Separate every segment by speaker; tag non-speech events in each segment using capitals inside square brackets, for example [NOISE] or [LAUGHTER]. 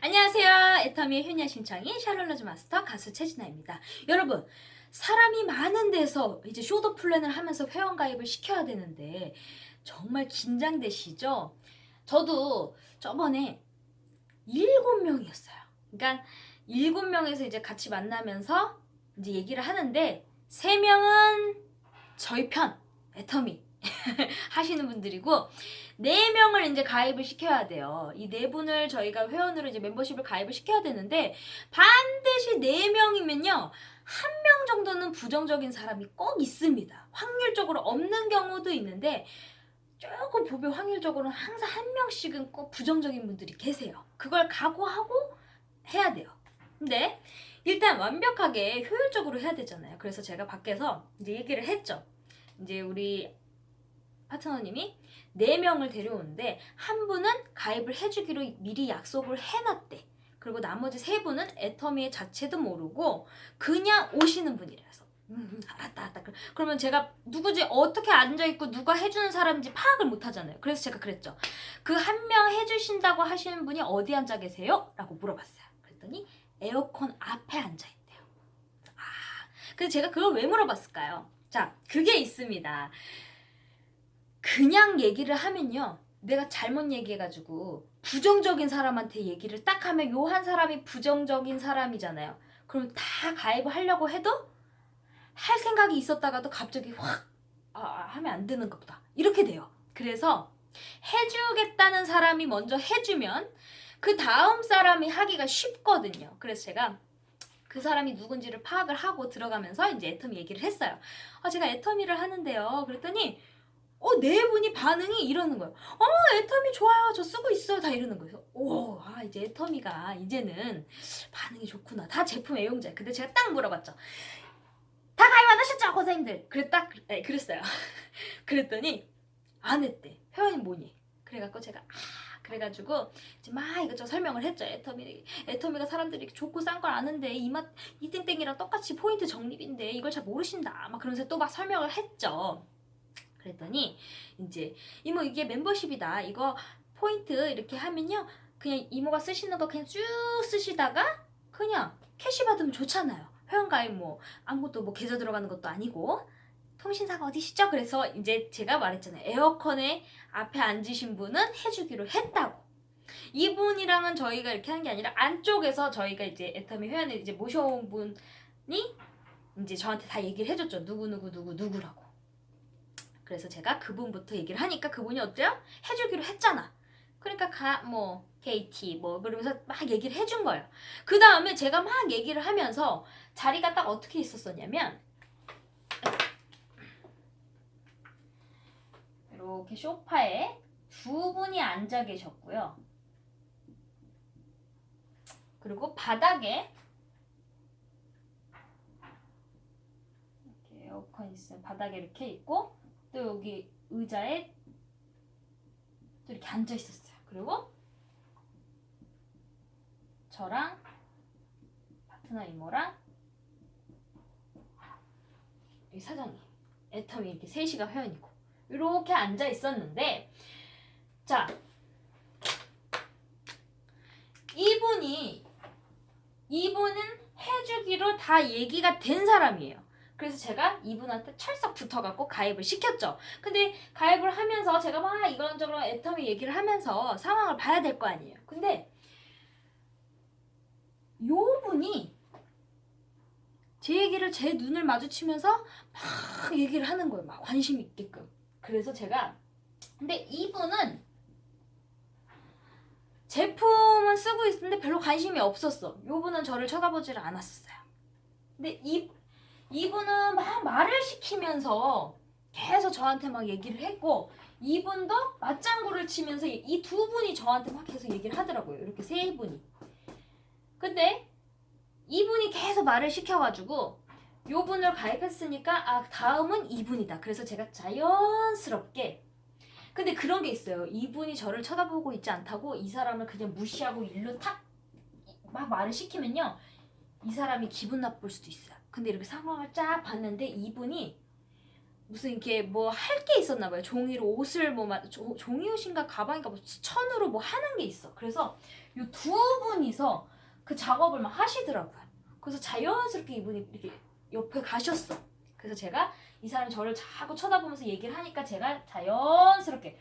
Speaker 1: 안녕하세요. 애터미의 효녀 신청이 샬롯러즈 마스터 가수 최진아입니다. 여러분, 사람이 많은 데서 이제 쇼도 플랜을 하면서 회원 가입을 시켜야 되는데 정말 긴장되시죠? 저도 저번에 일곱 명이었어요. 그러니까 일곱 명에서 이제 같이 만나면서 이제 얘기를 하는데 세 명은 저희 편 애터미 [LAUGHS] 하시는 분들이고 네 명을 이제 가입을 시켜야 돼요. 이 네 분을 저희가 회원으로 이제 멤버십을 가입을 시켜야 되는데 반드시 네 명이면요. 한 명 정도는 부정적인 사람이 꼭 있습니다. 확률적으로 없는 경우도 있는데 조금 보면 확률적으로는 항상 한 명씩은 꼭 부정적인 분들이 계세요. 그걸 각오하고 해야 돼요. 근데 일단 완벽하게 효율적으로 해야 되잖아요. 그래서 제가 밖에서 이제 얘기를 했죠. 이제 우리 파트너님이 네명을 데려오는데 한 분은 가입을 해주기로 미리 약속을 해놨대. 그리고 나머지 세 분은 애터미의 자체도 모르고 그냥 오시는 분이라서. 음, 음, 알았다, 알았다. 그- 그러면 제가 누구지, 어떻게 앉아있고 누가 해주는 사람인지 파악을 못 하잖아요. 그래서 제가 그랬죠. 그 한 명 해주신다고 하시는 분이 어디 앉아 계세요? 라고 물어봤어요. 그랬더니 에어컨 앞에 앉아있대요. 아, 근데 제가 그걸 왜 물어봤을까요? 자, 그게 있습니다. 그냥 얘기를 하면요. 내가 잘못 얘기해가지고 부정적인 사람한테 얘기를 딱 하면 요 한 사람이 부정적인 사람이잖아요. 그럼 다 가입을 하려고 해도 할 생각이 있었다가도 갑자기 확 아, 아, 하면 안 되는 것보다 이렇게 돼요. 그래서 해주겠다는 사람이 먼저 해주면 그 다음 사람이 하기가 쉽거든요. 그래서 제가 그 사람이 누군지를 파악을 하고 들어가면서 이제 애터미 얘기를 했어요. 아, 제가 애터미를 하는데요. 그랬더니 어, 네 분이 반응이 이러는 거예요. 어, 애터미 좋아요. 저 쓰고 있어요. 다 이러는 거예요. 오, 아, 이제 애터미가 이제는 반응이 좋구나. 다 제품 애용자. 근데 제가 딱 물어봤죠. 다 가입 안 하셨죠, 고사님들? 그래, 딱, 네, 그랬어요. [LAUGHS] 그랬더니, 안 했대. 회원이 뭐니? 그래갖고 제가, 아, 그래가지고, 이제 막 이것저것 설명을 했죠. 애터미, 애터미가 사람들이 좋고 싼 걸 아는데, 이맛, 이 땡땡이랑 똑같이 포인트 적립인데, 이걸 잘 모르신다. 막 그러면서 또 막 설명을 했죠. 그랬더니 이제 이모 이게 멤버십이다. 이거 포인트 이렇게 하면요. 그냥 이모가 쓰시는 거 그냥 쭉 쓰시다가 그냥 캐시 받으면 좋잖아요. 회원가입 뭐 아무것도 뭐 계좌 들어가는 것도 아니고 통신사가 어디시죠? 그래서 이제 제가 말했잖아요. 에어컨에 앞에 앉으신 분은 해주기로 했다고. 이분이랑은 저희가 이렇게 하는 게 아니라 안쪽에서 저희가 이제 애터미 회원을 이제 모셔온 분이 이제 저한테 다 얘기를 해줬죠. 누구 누구 누구 누구라고. 그래서 제가 그분부터 얘기를 하니까 그분이 어때요? 해주기로 했잖아. 그러니까 가 뭐 KT 뭐 그러면서 막 얘기를 해준 거예요. 그 다음에 제가 막 얘기를 하면서 자리가 딱 어떻게 있었었냐면 이렇게 소파에 두 분이 앉아 계셨고요. 그리고 바닥에 이렇게 에어컨 있으면 바닥에 이렇게 있고 또 여기 의자에 또 이렇게 앉아 있었어요. 그리고 저랑 파트너 이모랑 이 사장님, 애텀이 이렇게 셋이가 회원이고 이렇게 앉아 있었는데 자 이분이 이분은 해주기로 다 얘기가 된 사람이에요. 그래서 제가 이분한테 철썩 붙어갖고 가입을 시켰죠. 근데 가입을 하면서 제가 막 이런저런 애터미 얘기를 하면서 상황을 봐야 될 거 아니에요. 근데 요 분이 제 얘기를 제 눈을 마주치면서 막 얘기를 하는 거예요. 막 관심 있게끔. 그래서 제가 근데 이분은 제품은 쓰고 있는데 별로 관심이 없었어. 요 분은 저를 쳐다보지를 않았었어요. 근데 이 이분은 막 말을 시키면서 계속 저한테 막 얘기를 했고 이분도 맞장구를 치면서 이 두 분이 저한테 막 계속 얘기를 하더라고요. 이렇게 세 분이. 근데 이분이 계속 말을 시켜가지고 요 분을 가입했으니까 아 다음은 이분이다. 그래서 제가 자연스럽게 근데 그런 게 있어요. 이분이 저를 쳐다보고 있지 않다고 이 사람을 그냥 무시하고 일로 탁 막 말을 시키면요. 이 사람이 기분 나쁠 수도 있어요. 근데 이렇게 상황을 쫙 봤는데 이분이 무슨 이렇게 뭐 할 게 있었나 봐요. 종이로 옷을 뭐 마- 조- 종이 옷인가 가방인가 뭐 천으로 뭐 하는 게 있어. 그래서 요두 분이서 그 작업을 막 하시더라고요. 그래서 자연스럽게 이분이 이렇게 옆에 가셨어. 그래서 제가 이 사람이 저를 자꾸 쳐다보면서 얘기를 하니까 제가 자연스럽게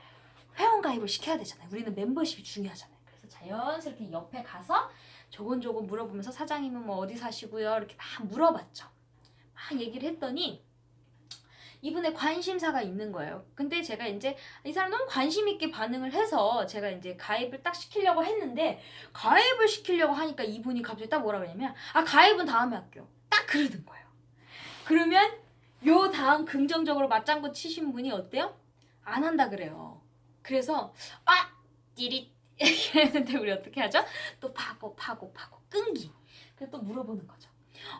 Speaker 1: 회원 가입을 시켜야 되잖아요. 우리는 멤버십이 중요하잖아요. 그래서 자연스럽게 옆에 가서 조곤조곤 물어보면서 사장님은 뭐 어디 사시고요? 이렇게 막 물어봤죠. 막 얘기를 했더니 이분의 관심사가 있는 거예요. 근데 제가 이제 이 사람 너무 관심 있게 반응을 해서 제가 이제 가입을 딱 시키려고 했는데 가입을 시키려고 하니까 이분이 갑자기 딱 뭐라 그러냐면 아 가입은 다음에 할게요. 딱 그러는 거예요. 그러면 요 다음 긍정적으로 맞장구 치신 분이 어때요? 안 한다 그래요. 그래서 아 띠 리 이랬는데 우리 어떻게 하죠? 또 파고 파고 파고 끈기. 그래서 또 물어보는 거죠.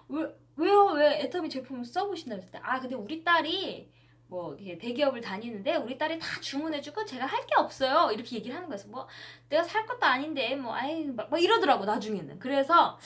Speaker 1: 왜 왜요? 왜 애터미 제품을 써보신다고 했을 때, 아 근데 우리 딸이 뭐 대기업을 다니는데 우리 딸이 다 주문해주고 제가 할 게 없어요 이렇게 얘기를 하는 거였어. 뭐 내가 살 것도 아닌데 뭐 아이 막, 막 이러더라고 나중에는. 그래서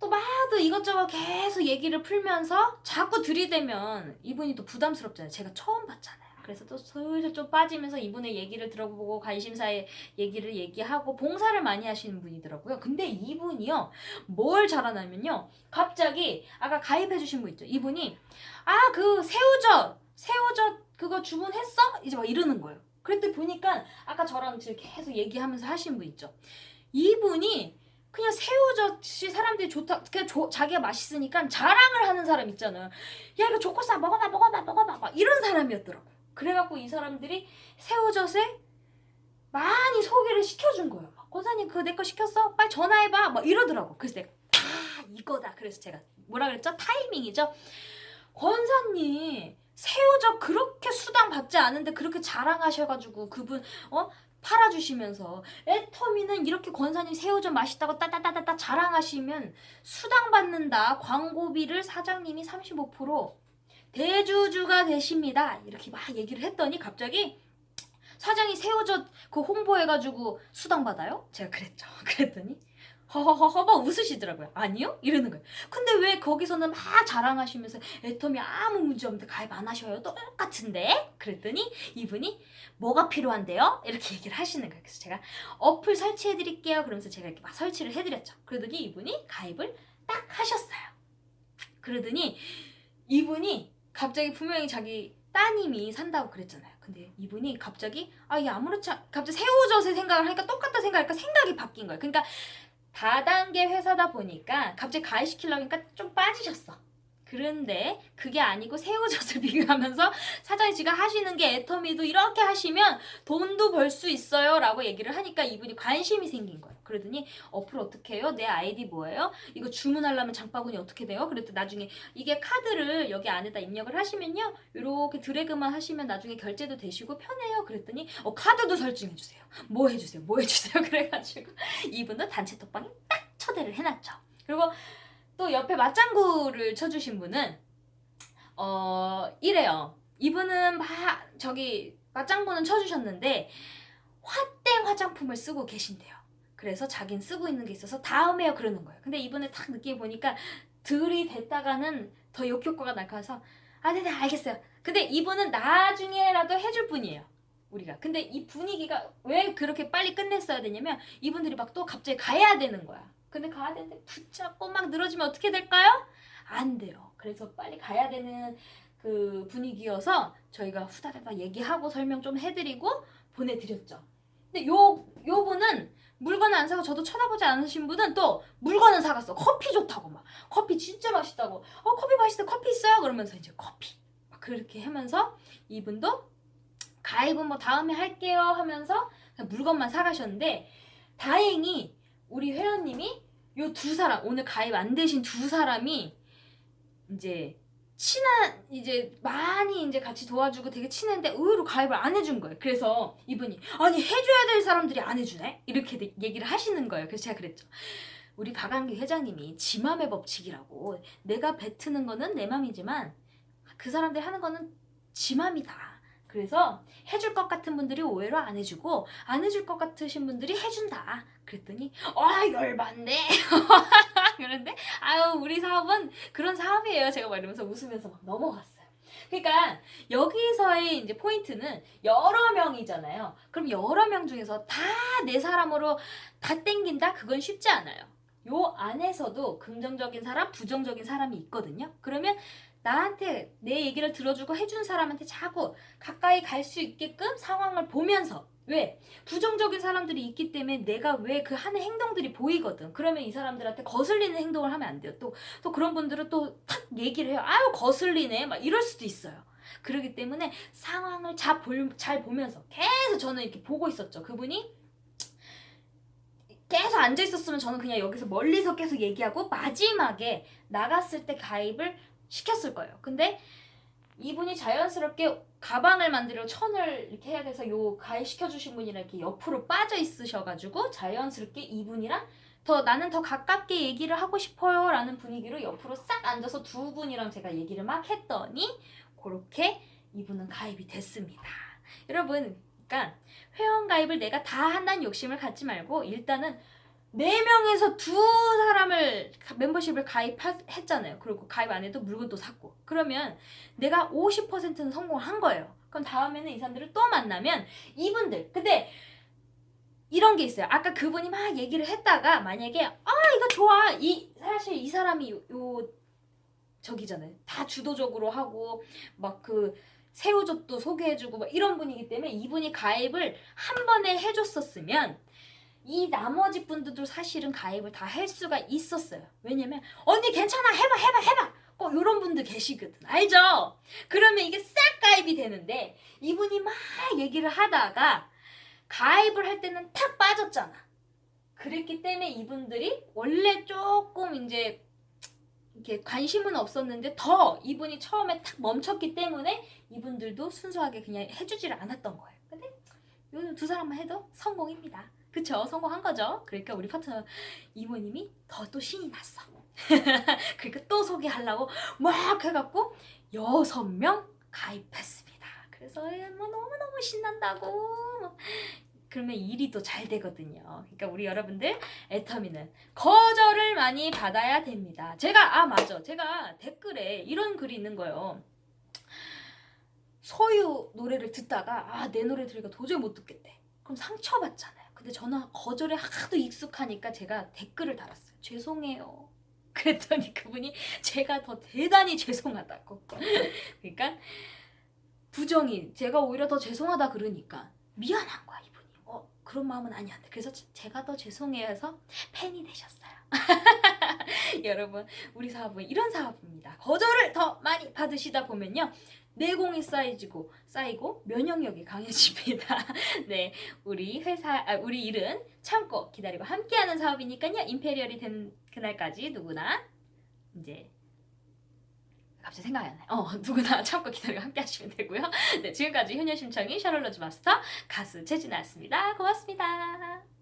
Speaker 1: 또 마도 이것저것 계속 얘기를 풀면서 자꾸 들이대면 이분이 또 부담스럽잖아요. 제가 처음 봤잖아요. 그래서 또 슬슬 좀 빠지면서 이분의 얘기를 들어보고 관심사의 얘기를 얘기하고 봉사를 많이 하시는 분이더라고요. 근데 이분이요 뭘 잘하냐면요 갑자기 아까 가입해 주신 분 있죠 이분이 아 그 새우젓 새우젓 그거 주문했어 이제 막 이러는 거예요. 그랬더니 보니까 아까 저랑 지금 계속 얘기하면서 하신 분 있죠 이분이 그냥 새우젓이 사람들이 좋다 그냥 조- 자기가 맛있으니까 자랑을 하는 사람 있잖아요. 야 이거 좋고싸 먹어봐 먹어봐 먹어봐 막 이런 사람이었더라고. 그래갖고 이 사람들이 새우젓에 많이 소개를 시켜준 거예요. 막, 권사님 그거 내 거 시켰어? 빨리 전화해봐. 막 이러더라고. 그래서 내가 아 이거다. 그래서 제가 뭐라 그랬죠? 타이밍이죠. 권사님 새우젓 그렇게 수당 받지 않은데 그렇게 자랑하셔가지고 그분 어 팔아주시면서 애터미는 이렇게 권사님 새우젓 맛있다고 따따따따따 자랑하시면 수당 받는다 광고비를 사장님이 35% 대주주가 되십니다 이렇게 막 얘기를 했더니 갑자기 사장이 새우젓 그 홍보해가지고 수당 받아요? 제가 그랬죠 [LAUGHS] 그랬더니 허허허허 막 웃으시더라고요 아니요? 이러는 거예요 근데 왜 거기서는 막 자랑하시면서 애터미 아무 문제 없는데 가입 안 하셔요? 똑같은데? 그랬더니 이분이 뭐가 필요한데요? 이렇게 얘기를 하시는 거예요. 그래서 제가 어플 설치해 드릴게요. 그러면서 제가 이렇게 막 설치를 해 드렸죠. 그러더니 이분이 가입을 딱 하셨어요. 그러더니 이분이 갑자기 분명히 자기 따님이 산다고 그랬잖아요. 근데 이분이 갑자기 아 이게 아무렇지 않 갑자기 새우젓의 생각을 하니까 똑같다 생각하니까 생각이 바뀐 거예요. 그러니까 다단계 회사다 보니까 갑자기 가입시키려고 하니까 좀 빠지셨어. 그런데 그게 아니고 새우젓을 [LAUGHS] 비교하면서 사장님 지가 하시는 게 애터미도 이렇게 하시면 돈도 벌 수 있어요 라고 얘기를 하니까 이분이 관심이 생긴 거예요 그러더니 어플 어떻게 해요? 내 아이디 뭐예요? 이거 주문하려면 장바구니 어떻게 돼요? 그랬더니 나중에 이게 카드를 여기 안에다 입력을 하시면요 이렇게 드래그만 하시면 나중에 결제도 되시고 편해요 그랬더니 어 카드도 설정해주세요 뭐 해주세요 뭐 해주세요 [LAUGHS] 그래가지고 이분도 단체 톡방에 딱 초대를 해놨죠 그리고 또 옆에 맞장구를 쳐주신 분은 어 이래요. 이분은 막 저기 맞장구는 쳐주셨는데 화땡 화장품을 쓰고 계신대요. 그래서 자긴 쓰고 있는 게 있어서 다음에요 그러는 거예요. 근데 이분을 딱 느끼 보니까 들이댔다가는 더 역효과가 날까서 아 네네 알겠어요. 근데 이분은 나중에라도 해줄 분이에요. 우리가. 근데 이 분위기가 왜 그렇게 빨리 끝냈어야 되냐면 이분들이 막 또 갑자기 가야 되는 거야. 근데 가야 되는데 붙잡고 막 늘어지면 어떻게 될까요? 안 돼요. 그래서 빨리 가야 되는 그 분위기여서 저희가 후다다다 얘기하고 설명 좀 해드리고 보내드렸죠. 근데 요, 요 분은 물건을 안 사고 저도 쳐다보지 않으신 분은 또 물건은 사갔어. 커피 좋다고 막. 커피 진짜 맛있다고. 어, 커피 맛있다. 커피 있어요? 그러면서 이제 커피. 막 그렇게 하면서 이분도 가입은 뭐 다음에 할게요 하면서 물건만 사가셨는데 다행히 우리 회원님이 요 두 사람 오늘 가입 안 되신 두 사람이 이제 친한 이제 많이 이제 같이 도와주고 되게 친한데 의외로 가입을 안 해준 거예요. 그래서 이분이 아니 해줘야 될 사람들이 안 해주네 이렇게 되- 얘기를 하시는 거예요. 그래서 제가 그랬죠. 우리 박한기 회장님이 지맘의 법칙이라고 내가 뱉는 거는 내 맘이지만 그 사람들이 하는 거는 지맘이다. 그래서 해줄 것 같은 분들이 오해로 안 해주고 안 해줄 것 같으신 분들이 해준다. 그랬더니 아 열받네. [LAUGHS] [LAUGHS] 그런데 아유 우리 사업은 그런 사업이에요. 제가 막 이러면서 웃으면서 막 넘어갔어요. 그러니까 여기서의 이제 포인트는 여러 명이잖아요. 그럼 여러 명 중에서 다 내 사람으로 다 땡긴다? 그건 쉽지 않아요. 요 안에서도 긍정적인 사람, 부정적인 사람이 있거든요. 그러면 나한테 내 얘기를 들어주고 해준 사람한테 자꾸 가까이 갈 수 있게끔 상황을 보면서 왜? 부정적인 사람들이 있기 때문에 내가 왜 그 하는 행동들이 보이거든. 그러면 이 사람들한테 거슬리는 행동을 하면 안 돼요. 또, 또 그런 분들은 또 탁 얘기를 해요. 아유, 거슬리네. 막 이럴 수도 있어요. 그렇기 때문에 상황을 잘, 볼, 잘 보면서 계속 저는 이렇게 보고 있었죠. 그분이 계속 앉아 있었으면 저는 그냥 여기서 멀리서 계속 얘기하고 마지막에 나갔을 때 가입을 시켰을 거예요. 근데 이분이 자연스럽게 가방을 만들어 천을 이렇게 해야 돼서 요 가입시켜 주신 분이랑 이렇게 옆으로 빠져 있으셔가지고 자연스럽게 이분이랑 더 나는 더 가깝게 얘기를 하고 싶어요 라는 분위기로 옆으로 싹 앉아서 두 분이랑 제가 얘기를 막 했더니 그렇게 이분은 가입이 됐습니다. 여러분, 그러니까 회원 가입을 내가 다 한다는 욕심을 갖지 말고 일단은 네 명에서 두 사람을 가- 멤버십을 가입했잖아요. 그리고 가입 안 해도 물건도 샀고. 그러면 내가 50%는 성공한 거예요. 그럼 다음에는 이 사람들을 또 만나면 이분들. 근데 이런 게 있어요. 아까 그분이 막 얘기를 했다가 만약에 아 이거 좋아. 이 사실 이 사람이 요, 요 저기잖아요. 다 주도적으로 하고 막그 새우젓도 소개해주고 막 이런 분이기 때문에 이분이 가입을 한 번에 해줬었으면 이 나머지 분들도 사실은 가입을 다 할 수가 있었어요. 왜냐면 언니 괜찮아 해봐 해봐 해봐 꼭 이런 분들 계시거든 알죠? 그러면 이게 싹 가입이 되는데 이분이 막 얘기를 하다가 가입을 할 때는 탁 빠졌잖아. 그랬기 때문에 이분들이 원래 조금 이제 이렇게 관심은 없었는데 더 이분이 처음에 탁 멈췄기 때문에 이분들도 순수하게 그냥 해주지를 않았던 거예요. 근데 요두 사람만 해도 성공입니다. 그쵸? 성공한 거죠. 그러니까 우리 파트너 이모님이 더 또 신이 났어. [LAUGHS] 그러니까 또 소개하려고 막 해갖고 여섯 명 가입했습니다. 그래서 뭐 너무너무 신난다고. 그러면 일이 또 잘 되거든요. 그러니까 우리 여러분들 애터미는 거절을 많이 받아야 됩니다. 제가 아 맞아. 제가 댓글에 이런 글이 있는 거예요. 소유 노래를 듣다가 아 내 노래 들으니까 도저히 못 듣겠대. 그럼 상처받잖아요. 근데 저는 거절에 하도 익숙하니까 제가 댓글을 달았어요. 죄송해요. [LAUGHS] 그랬더니 그분이 제가 더 대단히 죄송하다고. [LAUGHS] 그러니까 부정이 제가 오히려 더 죄송하다 그러니까 미안한 거야 이분이. 어 그런 마음은 아니었는데 그래서 제- 제가 더 죄송해요 해서 팬이 되셨어요. [LAUGHS] 여러분 우리 사업은 이런 사업입니다. 거절을 더 많이 받으시다 보면요. 내공이 쌓이고 쌓이고 면역력이 강해집니다. [LAUGHS] 네, 우리 회사 아, 우리 일은 참고 기다리고 함께하는 사업이니까요. 임페리얼이 되는 그날까지 누구나 이제 갑자기 생각이 안 나요. 어, [LAUGHS] 누구나 참고 기다리고 함께 하시면 되고요. 네, 지금까지 효녀심청이 샤를로즈 마스터 가수 최진아였습니다. 고맙습니다.